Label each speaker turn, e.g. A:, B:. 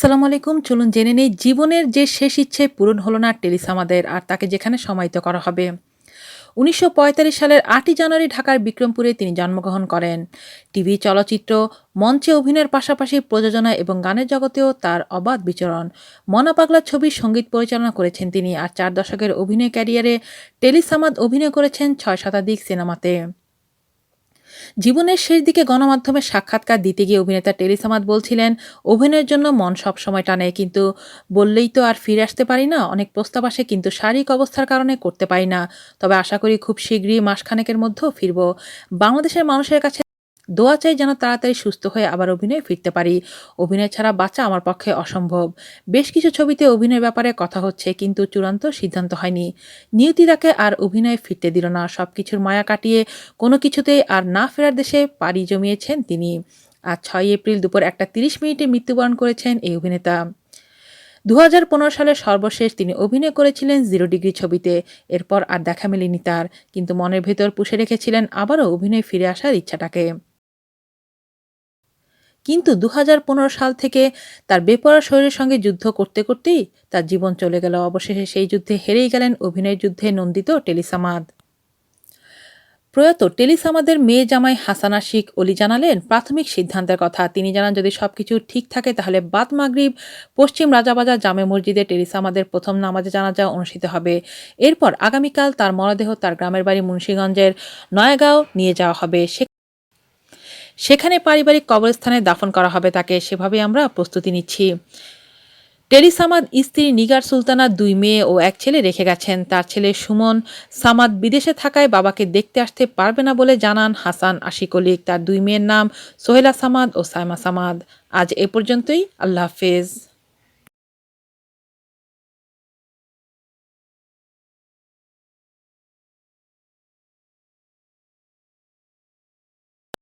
A: আসসালামু আলাইকুম। চলুন জেনে নেই, জীবনের যে শেষ ইচ্ছে পূরণ হলো না টেলিসামাদের আর তাকে যেখানে সমাহিত করা হবে। উনিশশো পঁয়তাল্লিশ সালের আটই জানুয়ারি ঢাকার বিক্রমপুরে তিনি জন্মগ্রহণ করেন। টিভি চলচ্চিত্র, মঞ্চে অভিনয়ের পাশাপাশি প্রযোজনা এবং গানের জগতেও তার অবাধ বিচরণ। মনা পাগলা ছবির সংগীত পরিচালনা করেছেন তিনি আর চার দশকের অভিনয় ক্যারিয়ারে টেলিসামাদ অভিনয় করেছেন ছয় শতাধিক সিনেমাতে। জীবনের শেষ দিকে গণমাধ্যমে সাক্ষাৎকার দিতে গিয়ে অভিনেতা টেলিসামাদ বলছিলেন, অভিনয়ের জন্য মন সব সময় টানে, কিন্তু বললেই তো আর ফিরে আসতে পারি না। অনেক প্রস্তাব আসে, কিন্তু শারীরিক অবস্থার কারণে করতে পারি না। তবে আশা করি খুব শীঘ্রই মাসখানেকের মধ্যেও ফিরব। বাংলাদেশের মানুষের কাছে দোয়া চাই যেন তাড়াতাড়ি সুস্থ হয়ে আবার অভিনয়ে ফিরতে পারি। অভিনয় ছাড়া বাঁচা আমার পক্ষে অসম্ভব। বেশ কিছু ছবিতে অভিনয়ের ব্যাপারে কথা হচ্ছে, কিন্তু চূড়ান্ত সিদ্ধান্ত হয়নি। নিয়তি তাকে আর অভিনয়ে ফিরতে দিল না। সব কিছুর মায়া কাটিয়ে কোনো কিছুতেই আর না ফেরার দেশে পাড়ি জমিয়েছেন তিনি। আজ ছয় এপ্রিল দুপুর একটা তিরিশ মিনিটে মৃত্যুবরণ করেছেন এই অভিনেতা। দু হাজার পনেরো সালে সর্বশেষ তিনি অভিনয় করেছিলেন জিরো ডিগ্রি ছবিতে। এরপর আর দেখা মেলেনি তার, কিন্তু মনের ভেতর পুষে রেখেছিলেন আবারও অভিনয়ে ফিরে আসার ইচ্ছাটাকে। কিন্তু দু হাজার পনেরো সাল থেকে তার বেপরা শরীরের সঙ্গে যুদ্ধ করতে করতেই তার জীবন চলে গেল। অবশেষে সেই যুদ্ধে হেরেই গেলেন অভিনয় যুদ্ধে নন্দিত টেলিসামাদ প্রয়াত টেলিসামাদের মেয়ে জামাই হাসানা শিখ অলি জানালেন, প্রাথমিক সিদ্ধান্তের কথা। তিনি জানান, যদি সবকিছু ঠিক থাকে, তাহলে বাদ মাগরিব, পশ্চিম রাজাবাজার জামে মসজিদে টেলিসামাদের প্রথম নামাজে জানাজা অনুষ্ঠিত হবে। এরপর আগামীকাল তার মরদেহ তার গ্রামের বাড়ি মুন্সীগঞ্জের নয়াগাঁও নিয়ে যাওয়া হবে। সেখানে পারিবারিক কবরস্থানে দাফন করা হবে, তাকে সেভাবে আমরা প্রস্তুতি নিচ্ছি। টেরিসামাদ স্ত্রী নিগার সুলতানা দুই মেয়ে ও এক ছেলে রেখে গেছেন। তার ছেলে সুমন সামাদ বিদেশে থাকায় বাবাকে দেখতে আসতে পারবে না বলে জানান হাসান আশিকলিক তার দুই মেয়ের নাম সোহেলা সামাদ ও সাইমা সামাদ। আজ এ পর্যন্তই। আল্লাহ হাফেজ।